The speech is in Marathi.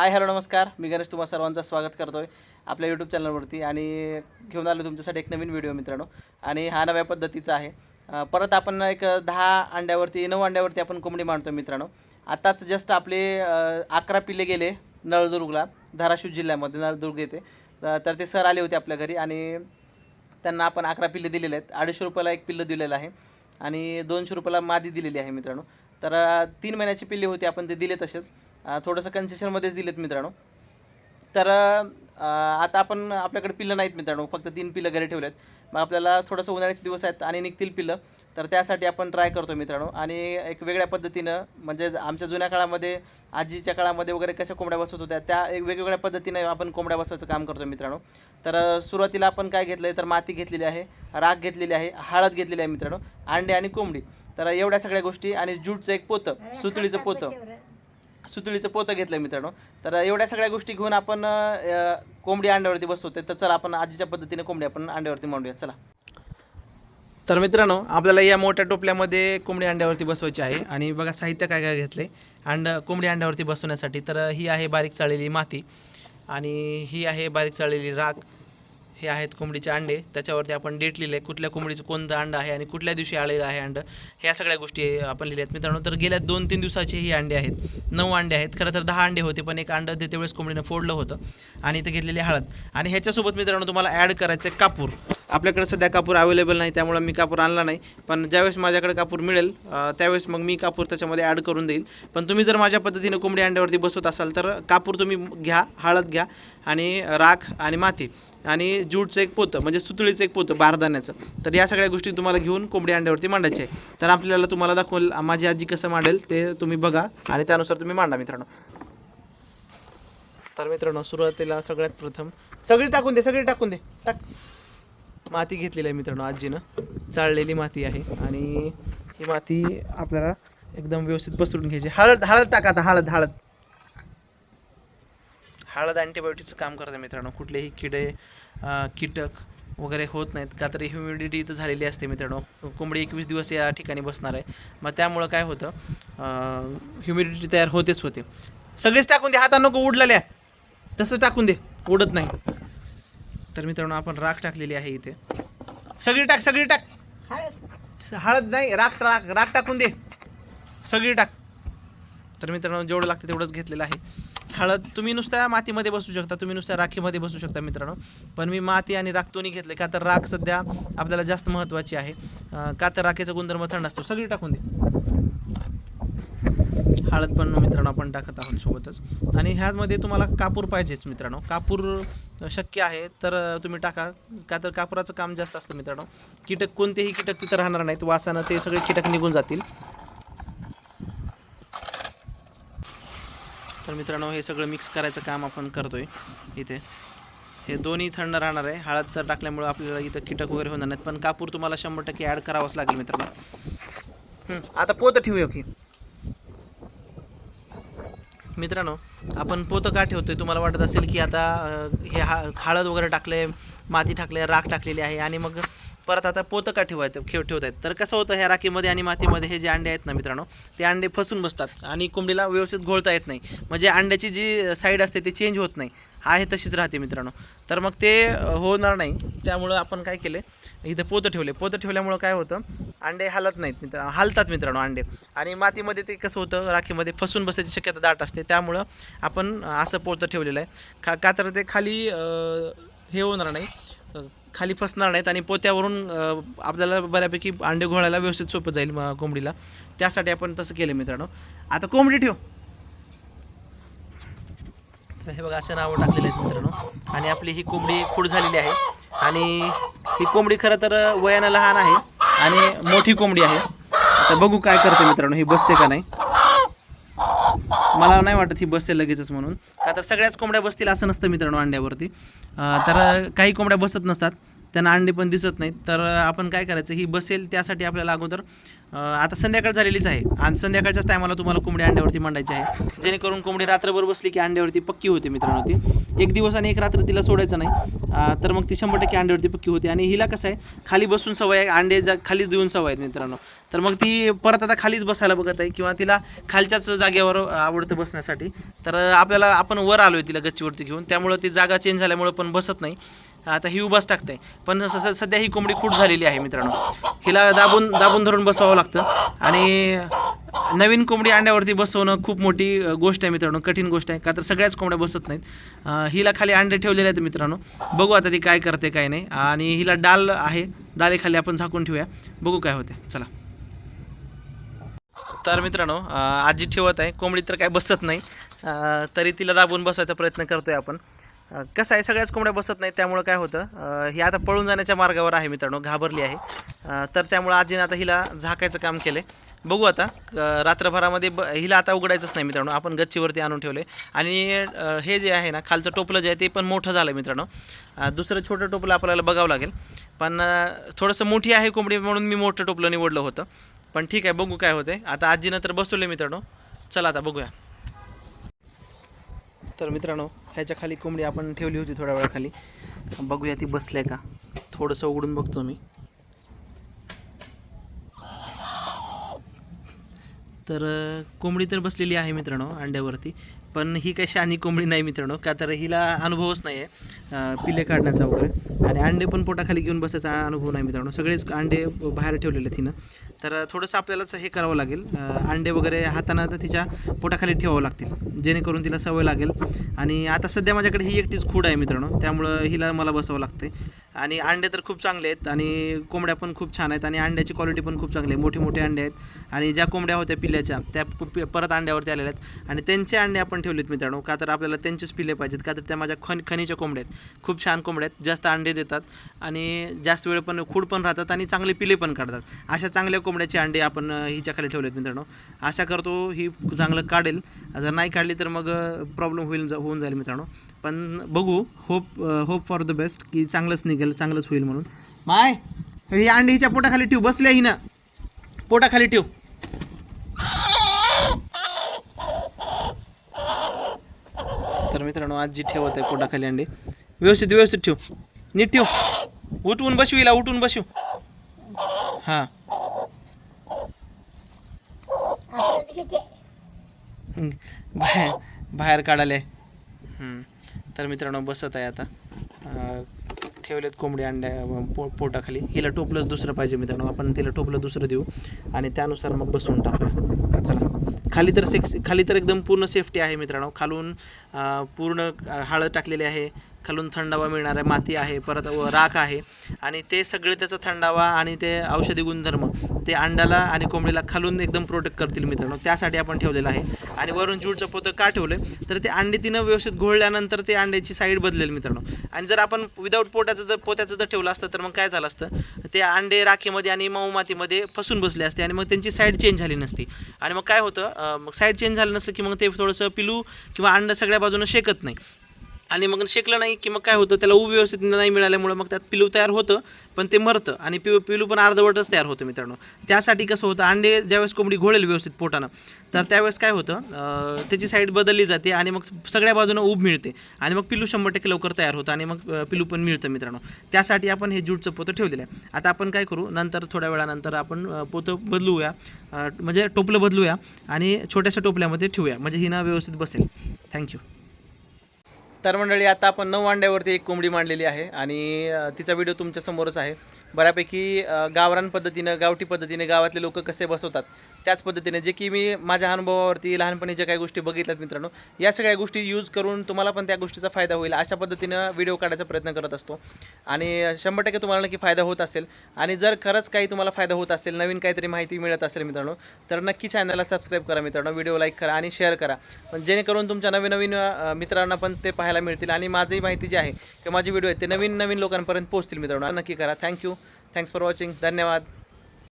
हाय हॅलो नमस्कार. मी गणेश तुम्हा सर्वांचं स्वागत करतो आहे आपल्या यूट्यूब चॅनलवरती आणि घेऊन आलो तुमच्यासाठी एक नवीन व्हिडिओ मित्रांनो. आणि हा नव्या पद्धतीचा आहे. परत आपण एक दहा अंड्यावरती नऊ अंड्यावरती आपण कोंबडी मांडतो मित्रांनो. आताच जस्ट आपले अकरा पिल्ले गेले नळदुर्गला धाराशिव जिल्ह्यामध्ये नळदुर्ग येथे. तर तर ते सर आले होते आपल्या घरी आणि त्यांना आपण अकरा पिल्ले दिलेले आहेत. अडीचशे रुपयाला एक पिल्लं दिलेलं आहे. आणि दोनशे रुपयाला मादी दिलेली आहे मित्रांनो. तर तीन महिन्याची पिल्ले होती आपण ते दिले तसेच. थोडंसं कन्सेशनमध्येच दिलेत मित्रांनो. तर आता आपण आपल्याकडे पिल्लं नाहीत मित्रांनो फक्त तीन पिल्लं घरी ठेवलेत मग आपल्याला थोडंसं उन्हाळ्याचे दिवस आहेत आणि निघतील पिल्लं. तर त्यासाठी आपण ट्राय करतो मित्रांनो. आणि एक वेगळ्या पद्धतीनं म्हणजे आमच्या जुन्या काळामध्ये आजीच्या काळामध्ये वगैरे कशा कोंबड्या बसवत होत्या त्या एक वेगवेगळ्या पद्धतीने आपण कोंबड्या बसवायचं काम करतो मित्रांनो. तर सुरुवातीला आपण काय घेतलं आहे तर माती घेतलेली आहे राख घेतलेली आहे हळद घेतलेली आहे मित्रांनो अंडे आणि कोंबडी. तर एवढ्या सगळ्या गोष्टी आणि ज्यूटचं एक पोतं सुतळीचं पोतं. सुतळीचं पोतं घेतलं मित्रांनो. तर एवढ्या सगळ्या गोष्टी घेऊन आपण कोंबडी अंड्यावरती बसवते तर चला आपण आजीच्या पद्धतीने कोंबडी आपण अंड्यावरती मांडूया. चला. तर मित्रांनो आपल्याला या मोठ्या टोपल्यामध्ये कोंबडी अंड्यावरती बसवायची आहे. आणि बघा साहित्य काय काय घेतले अंड कोंबडी अंड्यावरती बसवण्यासाठी तर ही आहे बारीक चाळलेली माती. आणि ही आहे बारीक चाळलेली राख. हे आहेत कोंबडीचे अंडे. त्याच्यावरती आपण डेट लिहिले कुठल्या कोंबडीचं कोणतं अंडं आहे आणि कुठल्या दिवशी आलेलं आहे अंडं ह्या सगळ्या गोष्टी आपण लिहिल्या आहेत मित्रांनो तर गेल्या दोन तीन दिवसाचे ही अंडे आहेत. नऊ अंडे आहेत. खरं तर दहा अंडे होते पण एक अंडं ते त्यावेळेस कोंबडीनं फोडलं होतं आणि इथं घेतलेली हळद. आणि ह्याच्यासोबत मित्रांनो तुम्हाला ॲड करायचं आहे कापूर. आपल्याकडे सध्या कापूर अवेलेबल नाही त्यामुळं मी कापूर आणला नाही. पण ज्यावेळेस माझ्याकडे कापूर मिळेल त्यावेळेस मग मी कापूर त्याच्यामध्ये ॲड करून देईल. पण तुम्ही जर माझ्या पद्धतीनं कोंबडी अंड्यावरती बसवत असाल तर कापूर तुम्ही घ्या हळद घ्या आणि राख आणि माती आणि जूटचं एक पोतं म्हणजे सुतळीचं एक पोतं बारदाण्याचं. तर या सगळ्या गोष्टी तुम्हाला घेऊन कोंबडी अंड्यावरती मांडायचे आहे. तर आपल्याला तुम्हाला दाखवेल माझी आजी कसं मांडेल ते तुम्ही बघा आणि त्यानुसार तुम्ही मांडा मित्रांनो. तर मित्रांनो सुरुवातीला सगळ्यात प्रथम सगळी टाकून दे सगळी टाकून दे टाक. माती घेतलेली आहे मित्रांनो आजीनं. चाळलेली माती आहे. आणि ही माती आपल्याला एकदम व्यवस्थित पसरून घ्यायची हळद हळद टाका आता हळद हळद. हळद अँटीबायोटिकचं काम करतं मित्रांनो. कुठलेही किडे कीटक वगैरे होत नाहीत. का तर ह्युमिडिटी इथं झालेली असते मित्रांनो. कोंबडी एकवीस दिवस या ठिकाणी बसणार आहे. मग त्यामुळं काय होतं ह्युमिडिटी तयार होतेच होते. सगळेच टाकून दे. हाता नको उडलेल्या. तसं टाकून दे. उडत नाही. तर मित्रांनो आपण राख टाकलेली आहे इथे. सगळी टाक सगळी टाक. हळद नाही राख राख राख टाकून दे. सगळी टाक. तर मित्रांनो जेवढं लागतं तेवढंच घेतलेलं आहे. हळद तुम्ही नुसत्या मातीमध्ये बसू शकता तुम्ही नुसत्या राखीमध्ये बसू शकता मित्रांनो. पण मी माती आणि राख दोन्ही घेतले का तर राख सध्या आपल्याला जास्त महत्त्वाची आहे. का तर राखेचा गुणधर्म थंड असतो. सगळी टाकून दे. हळद पण मित्रांनो आपण टाकत आहोत सोबतच. आणि ह्यामध्ये तुम्हाला कापूर पाहिजेच मित्रांनो. कापूर शक्य आहे तर तुम्ही टाका. का तर कापुराचं काम जास्त असतं मित्रांनो. कीटक कोणतेही कीटक तिथं राहणार नाहीत. वासानं ते सगळे कीटक निघून जातील. तर मित्रांनो हे सगळं मिक्स करायचं काम आपण करतोय इथे. हे दोन्ही थंड राहणार आहे. हळद तर टाकल्यामुळं आपल्याला इथं कीटक वगैरे होणार नाहीत. पण कापूर तुम्हाला शंभर टक्के ॲड करावंच लागेल मित्रांनो. आता पोतं ठेवूया की. मित्रांनो आपण पोतं का ठेवतोय? तुम्हाला वाटत असेल की आता हे हा हळद वगैरे टाकले माती टाकले राख टाकलेली आहे आणि मग परत आता पोतं का ठेवायचं खेळ ठेवत आहेत तर कसं होतं ह्या राखीमध्ये आणि मातीमध्ये हे जे अंडे आहेत ना मित्रांनो ते अंडे फसून बसतात आणि कोंबडीला व्यवस्थित घोळता येत नाही. म्हणजे अंड्याची जी साईड असते ती चेंज होत नाही. आहे तशीच राहते मित्रांनो. तर मग ते होणार नाही. त्यामुळं आपण काय केले? इथं पोतं ठेवले. पोतं ठेवल्यामुळं काय होतं? अंडे हलत नाहीत मित्र हलतात मित्रांनो अंडे. आणि मातीमध्ये ते कसं होतं? राखीमध्ये फसून बसायची शक्यता दाट असते. त्यामुळं आपण असं पोतं ठेवलेलं आहे. का का तर ते खाली हे होणार नाही. खाली फसणार नाहीत आणि पोत्यावरून आपल्याला बऱ्यापैकी अंडे घोळायला व्यवस्थित सोपं जाईल कोंबडीला. त्यासाठी आपण तसं केलं मित्रांनो. आता कोंबडी ठेव. हे बघा असं नावं टाकलेलं आहेत मित्रांनो. आणि आपली ही कोंबडी खूड झालेली आहे. आणि ही कोंबडी खरं तर वयानं लहान आहे आणि मोठी कोंबडी आहे. आता बघू काय करते मित्रांनो ही बसते का नाही? मला नाही वाटत ही बसते लगेचच म्हणून. का तर सगळ्याच कोंबड्या बसतील असं नसतं मित्रांनो अंड्यावरती. तर काही कोंबड्या बसत नसतात. त्यांना अंडे पण दिसत नाहीत. तर आपण काय करायचं ही बसेल त्यासाठी आपल्याला अगोदर आता संध्याकाळ झालेलीच आहे. आणि संध्याकाळच्याच टायमाला तुम्हाला कोंबडी अंड्यावरती मांडायची आहे. जेणेकरून कोंबडी रात्रभर बसली की अंड्यावरती पक्की होते मित्रांनो ती. एक दिवस आणि एक रात्र तिला सोडायचं नाही. तर मग ती शंभर टक्के अंड्यावरती पक्की होते. आणि हिला कसं आहे खाली बसून सवय आहे. अंडे जा खालीच देऊन सवय आहेत मित्रांनो. तर मग ती परत आता खालीच बसायला बघत आहे किंवा तिला खालच्याच जागेवर आवडतं बसण्यासाठी. तर आपल्याला आपण वर आलो आहे तिला गच्चीवरती घेऊन. त्यामुळं ती जागा चेंज झाल्यामुळं पण बसत नाही. आता ही उभाच टाकते. पण सध्या ही कोंबडी खूट झालेली आहे मित्रांनो. हिला दाबून दाबून धरून बसवावं लागतं. आणि नवीन कोंबडी अंड्यावरती बसवणं खूप मोठी गोष्ट आहे मित्रांनो कठीण गोष्ट आहे. का तर सगळ्याच कोंबड्या बसत नाहीत. हिला खाली अंडे ठेवलेले आहेत मित्रांनो. बघू आता ती काय करते काय नाही. आणि हिला डाल आहे. डाळीखाली आपण झाकून ठेवूया. बघू काय होते. चला. तर मित्रांनो आजी ठेवत आहे. कोंबडी तर काय बसत नाही. तरी तिला दाबून बसवायचा प्रयत्न करतोय आपण. कसं आहे? सगळ्याच कोंबड्या बसत नाही त्यामुळं काय होतं ही आता पळून जाण्याच्या मार्गावर आहे मित्रांनो घाबरली आहे. तर त्यामुळं आजीनं आता हिला झाकायचं काम केलं बघू आता रात्रभरामध्ये ब हिला आता उघडायचंच नाही मित्रांनो आपण गच्चीवरती आणून ठेवले आणि हे जे आहे ना खालचं टोपलं जे आहे ते पण मोठं झालं मित्रांनो. दुसरं छोटं टोपलं आपल्याला बघावं लागेल. पण थोडंसं मोठी आहे कोंबडी म्हणून मी मोठं टोपलं निवडलं होतं. पण ठीक आहे बघू काय होते आता आजीनं तर बसवले मित्रांनो. चला आता बघूया. तर मित्रांनो ह्याच्या खाली कोंबडी आपण ठेवली होती थोड्या वेळाखाली. बघूया ती बसल्या का? थोडंसं उघडून बघतो मी. तर कोंबडी तर बसलेली आहे मित्रांनो अंड्यावरती. पण ही काही शहाणी कोंबडी नाही मित्रांनो का तर हिला अनुभवच नाही आहे पिले काढण्याचा वगैरे. आणि अंडे पण पोटाखाली घेऊन बसायचा अनुभव नाही मित्रांनो. सगळेच अंडे बाहेर ठेवलेले आहेत तर थोडंसं आपल्यालाच हे करावं लागेल. अंडे वगैरे हाताना तर तिच्या पोटाखाली ठेवावं लागतील जेणेकरून तिला सवय लागेल. आणि आता सध्या माझ्याकडे ही एकटीच खूड आहे मित्रांनो. त्यामुळं हिला मला बसावं लागते आणि अंडे तर खूप चांगले आहेत आणि कोंबड्या पण खूप छान आहेत आणि अंड्याची क्वालिटी पण खूप चांगली आहे. मोठे मोठे अंडे आहेत. आणि ज्या कोंबड्या होत्या पिल्ल्याच्या त्या परत अंड्यावरती आलेल्या आहेत. आणि त्यांचे अंडे आपण ठेवलेत मित्रांनो. का तर आपल्याला त्यांचेच पिले पाहिजेत. का तर त्या माझ्या खन खनीच्या कोंबड्या आहेत. खूप छान कोंबड्या आहेत. जास्त अंडे देतात. आणि जास्त वेळ पण खूड पण राहतात आणि चांगले पिले पण काढतात. अशा चांगल्या कोंबड्याचे अंडे आपण हिच्याखाली हिच्या खाली ठेवलेत मित्रांनो. आशा करतो ही चांगलं काढेल. जर नाही काढली तर मग प्रॉब्लेम होईल होऊन जाईल मित्रांनो. पण बघू. Hope hope for the best की चांगलंच निघेल चांगलंच होईल म्हणून. माय ही अंडी हिच्या पोटाखाली ठेव. बसल्या ही ना पोटाखाली ठेव. तर मित्रांनो आजी ठेवत आहे पोटाखाली अंडे व्यवस्थित व्यवस्थित ठेव. नीट ठेव. उठवून बसू हिला उठवून बसू. हां. बाहेर बाहेर काढाले. तर मित्रांनो बसत आहे आता. ठेवलेत कोंबडी अंड्या पो पोटाखाली. हिला टोपलंच दुसरं पाहिजे मित्रांनो. आपण तिला टोपलं दुसरं देऊ आणि त्यानुसार मग बसवून टाकूया. चला. खाली तर सेक्स खाली तर एकदम पूर्ण सेफ्टी आहे मित्रांनो. खालून पूर्ण हळद टाकलेली आहे. खालून थंडावा मिळणार आहे माती आहे परत व राख आहे. आणि ते सगळे त्याचा थंडावा आणि ते औषधी गुणधर्म ते अंड्याला आणि कोंबडीला खालून एकदम प्रोटेक्ट करतील मित्रांनो. त्यासाठी आपण ठेवलेलं आहे. आणि वरून जूटचं पोतं का ठेवलं तर ते अंडे तिनं व्यवस्थित घोळल्यानंतर ते अंड्याची साईड बदलेल मित्रांनो. आणि जर आपण विदाऊट पोट्याचं जर पोत्याचं जर ठेवलं असतं तर मग काय झालं असतं? ते अंडे राखेमध्ये आणि मऊ मातीमध्ये फसून बसले असते आणि मग त्यांची साईड चेंज झाली नसती. आणि मग काय होतं? मग साईड चेंज झालं नसलं की मग ते थोडंसं पिलू किंवा अंड सगळ्या बाजूनं शेकत नाही. आणि मग शेकलं नाही की मग काय होतं त्याला ऊब व्यवस्थित नाही मिळाल्यामुळं मग त्यात पिलू तयार होतं पण ते मरतं आणि पिलू पिलू पण अर्धवटच तयार होतं मित्रांनो. त्यासाठी कसं होतं अंडे ज्यावेळेस कोंबडी घोळेल व्यवस्थित पोटानं तर त्यावेळेस काय होतं त्याची साईड बदलली जाते आणि मग सगळ्या बाजूनं ऊब मिळते आणि मग पिलू शंभर टक्के लवकर तयार होतं आणि मग पिलू पण मिळतं मित्रांनो. त्यासाठी आपण हे ज्यूटचं पोतं ठेवलेलं आहे. आता आपण काय करू नंतर थोड्या वेळानंतर आपण पोतं बदलूया म्हणजे टोपलं बदलूया आणि छोट्याशा टोपल्यामध्ये ठेवूया म्हणजे ही ना व्यवस्थित बसेल. थँक्यू तर मंडळी आता आपण नऊ अंड्यावरती एक कोंबडी मांडलेली आहे आणि तिचा व्हिडिओ तुमच्यासमोरच आहे. बऱ्यापैकी गावरान पद्धतीनं गावठी पद्धतीने गावातले लोक कसे बसवतात त्याच पद्धतीने जे की मी माझ्या अनुभवावरती लहानपणी ज्या काही गोष्टी बघितल्यात मित्रांनो या सगळ्या गोष्टी यूज करून तुम्हाला पण त्या गोष्टीचा फायदा होईल अशा पद्धतीनं व्हिडिओ काढायचा प्रयत्न करत असतो. आणि शंभर टक्के तुम्हाला नक्की फायदा होत असेल. आणि जर खरंच काही तुम्हाला फायदा होत असेल नवीन काहीतरी माहिती मिळत असेल मित्रांनो तर नक्की चॅनलला सबस्क्राईब करा मित्रांनो व्हिडिओ लाईक करा आणि शेअर करा. पण जेणेकरून तुमच्या नवीन नवीन मित्रांना पण ते पाहायला मिळतील आणि माझी माहिती जी आहे किंवा माझी व्हिडिओ आहे ते नवीन नवीन लोकांपर्यंत पोहोचतील मित्रांनो. नक्की करा. थँक्यू थँक्स फॉर वॉचिंग धन्यवाद.